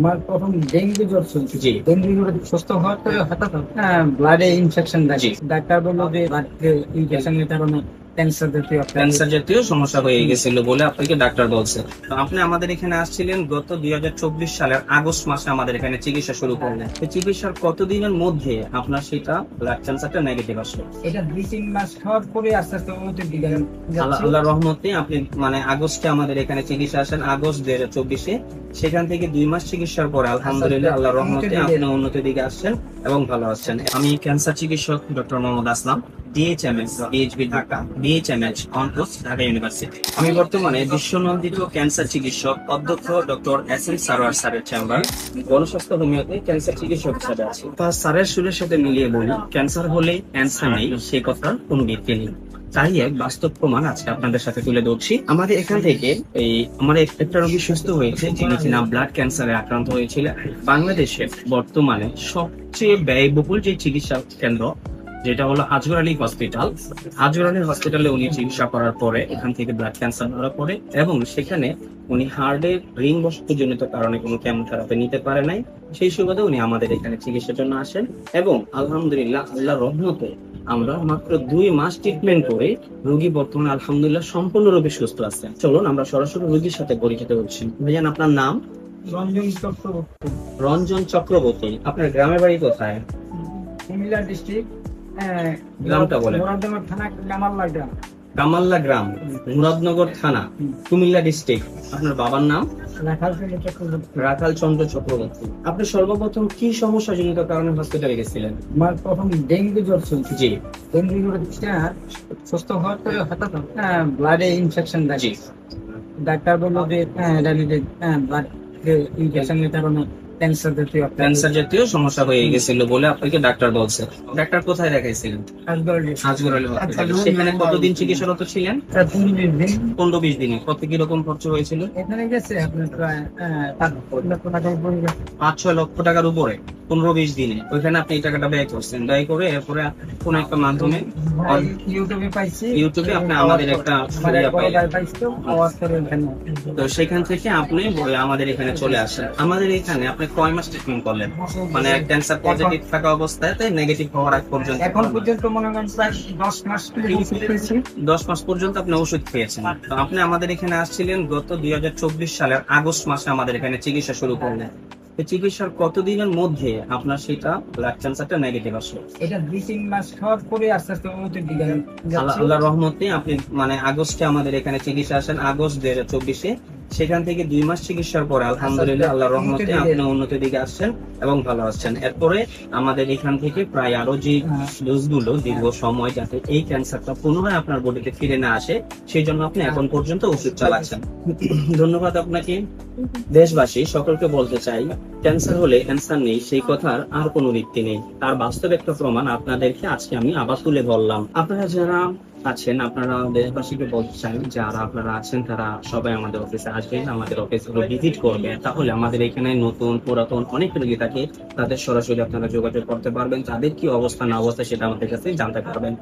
আমার প্রথম ডেঙ্গু জ্বর চলছে জি। ডেঙ্গু জ্বর সুস্থ হওয়ার পরে হঠাৎ ব্লাডে ইনফেকশন। দেখে ডাক্তার বলল যে ব্লাড ইনফেকশনের কারণে ক্যান্সার জাতীয় ক্যান্সার জাতীয় সমস্যা হয়ে গেছিল বলে আপনাকে ডাক্তার বলছে। তো আপনি আমাদের এখানে আসছিলেন গত দুই সালের আগস্ট মাসে আমাদের এখানে চিকিৎসা শুরু করলেন। চিকিৎসার কতদিনের মধ্যে আপনার সেটা ব্লাড ক্যান্সারটা নেগেটিভ আসলো? এটা দুই তিন মাস খাওয়ার পরে আস্তে আস্তে উন্নতির দিকে আল্লাহ রহমতে আপনি মানে আগস্টে আমাদের এখানে চিকিৎসা আসেন আগস্ট দুই হাজার চব্বিশে। সেখান থেকে দুই মাস চিকিৎসার পরে আলহামদুলিল্লাহ আল্লাহ রহমতে আপনি উন্নতির দিকে আসছেন এবং ভালো আছেন। আমি ক্যান্সার চিকিৎসক doctor Mohammad Aslam. DHMS DHB Dhaka DHMS অনকোস Dhaka university আমি বর্তমানে বিশ্বনন্দিত ক্যান্সার চিকিৎসক অধ্যক্ষ ডক্টর এস এম সারোয়ার স্যারের চেম্বার গণস্বাস্থ্য হোমিওতে ক্যান্সার চিকিৎসক হিসাবে আছি। তা স্যারের সুরের সাথে মিলিয়ে বলি, ক্যান্সার হলে ক্যান্সার নেই, সে কথার কোনো ভিত্তি নেই। তাই এক বাস্তব প্রমাণ আজকে আপনাদের সাথে তুলে ধরছি। আমাদের এখান থেকে এই, আমার একটা রোগী সুস্থ হয়েছে, যিনি কিনা ব্লাড ক্যান্সারে আক্রান্ত হয়েছিলেন। বাংলাদেশে বর্তমানে সবচেয়ে ব্যয়বহুল যে চিকিৎসা কেন্দ্র যেটা হলো আজগর আলী হসপিটাল আজগর আলী হসপিটালে উনি চিকিৎসা করার পরে এখান থেকে ব্লাড ক্যান্সার ধরা পড়ে এবং সেখানে উনি হার্টের রিং বস্তুজনিত কারণে কোনো কেমোথেরাপি নিতে পারে নাই। সেই সুবাদে উনি আমাদের এখানে চিকিৎসার জন্য আসেন এবং আলহামদুলিল্লাহ আল্লাহ রহমতে আমরা মাত্র দুই মাস ট্রিটমেন্ট করে রোগী বর্তমানে আলহামদুলিল্লাহ সম্পূর্ণরূপে সুস্থ আছেন চলুন আমরা সরাসরি রোগীর সাথে পরিচিত হচ্ছি। ভাইজান আপনার নাম? রঞ্জন চক্রবর্তী। রঞ্জন চক্রবর্তী। আপনার গ্রামের বাড়ি কোথায়? কুমিল্লা ডিস্ট্রিক্ট গ্রামটা বলেন। মোরাদাবাদ থানা কামাল্লা গ্রাম। কামাল্লা গ্রাম মুরাদনগর থানা কুমিল্লা ডিস্ট্রিক্ট। আপনার বাবার নাম? রাখাল চন্দ্র চক্রবর্তী। আপনি সর্বপ্রথম কি সমস্যা জনিত কারণে হসপিটালে গেছিলেন? আমার প্রথম ডেঙ্গু জ্বর চলছে। জি। ডেঙ্গু জ্বরে সুস্থ হওয়ার পরে হঠাৎ ব্লাডে ইনফেকশন দেখে ডাক্তার বলল যে ব্লাড ইনফেকশনের কারণে ক্যান্সার জাতীয় ক্যান্সার জাতীয় সমস্যা হয়ে গেছিল বলে আপনাকে ডাক্তার বলছে। ডাক্তার কোথায় দেখাইছিলেন। আজগর আলী হসপিটালে সেখানে কতদিন চিকিৎসারত ছিলেন? দিন পনেরো বিশ দিনে। কত কি রকম খরচ হয়েছিল? এখানে গেছে আপনার প্রায় গেছে। পাঁচ ছয় লক্ষ টাকার উপরে? পনেরো বিশ দিনে। ওইখানে আপনি এই টাকাটা ব্যয় করছেন। ব্যয় করে এরপরে কোন একটা মাধ্যমে ইউটিউবে পাইছি। ইউটিউবে আপনি আমাদের একটা তো সেখান থেকে আপনি বলে আমাদের এখানে চলে আসেন। আমাদের এখানে আপনি কয় মাস ট্রিটমেন্ট করলেন? মানে ক্যান্সার পজিটিভ থাকা অবস্থায় তাই নেগেটিভ হওয়ার আগ পর্যন্ত এখন পর্যন্ত মনে করেন প্রায় দশ মাস দশ মাস পর্যন্ত আপনি ওষুধ খেয়েছেন। তো আপনি আমাদের এখানে আসছিলেন গত দুই হাজার চব্বিশ সালের আগস্ট মাসে আমাদের এখানে চিকিৎসা শুরু করলেন। চিকিৎসার কতদিনের মধ্যে আপনার সেটা ব্লাড ক্যান্সারটা নেগেটিভ আসলো? এটা দুই তিন মাস খাওয়ার পরে আস্তে আস্তে উন্নতির দিকে আল্লাহ রহমতে আপনি মানে আগস্টে আমাদের এখানে চিকিৎসা আসেন আগস্ট দুই হাজার চব্বিশে। সেখান থেকে দুই মাস চিকিৎসার পরে আলহামদুলিল্লাহ আল্লাহ রহমতে আপনি উন্নতির দিকে আসছেন এবং ভালো আসছেন এরপরে আমাদের এখান থেকে প্রায় আরও যে ডোজগুলো দীর্ঘ সময় যাতে এই ক্যান্সারটা পুনরায় আপনার বডিতে ফিরে না আসে সেই জন্য আপনি এখন পর্যন্ত ওষুধ চালাচ্ছেন। ধন্যবাদ আপনাকে। দেশবাসী সকলকে বলতে চাই ক্যান্সার হলে ক্যান্সার নেই সেই কথার আর কোনো ভিত্তি নেই। তার বাস্তব একটা প্রমাণ আপনাদেরকে আজকে আমি আবার তুলে ধরলাম। আপনারা যারা আছেন, আপনারা দেশবাসীকে বলতে চাই যারা আপনারা আছেন, তারা সবাই আমাদের অফিসে আসবেন, আমাদের অফিসগুলো ভিজিট করবেন। তাহলে আমাদের এখানে নতুন, পুরাতন অনেক রোগী থাকে, তাদের সরাসরি আপনারা যোগাযোগ করতে পারবেন। তাদের কি অবস্থা না অবস্থা সেটা আমাদের কাছে জানতে পারবেন।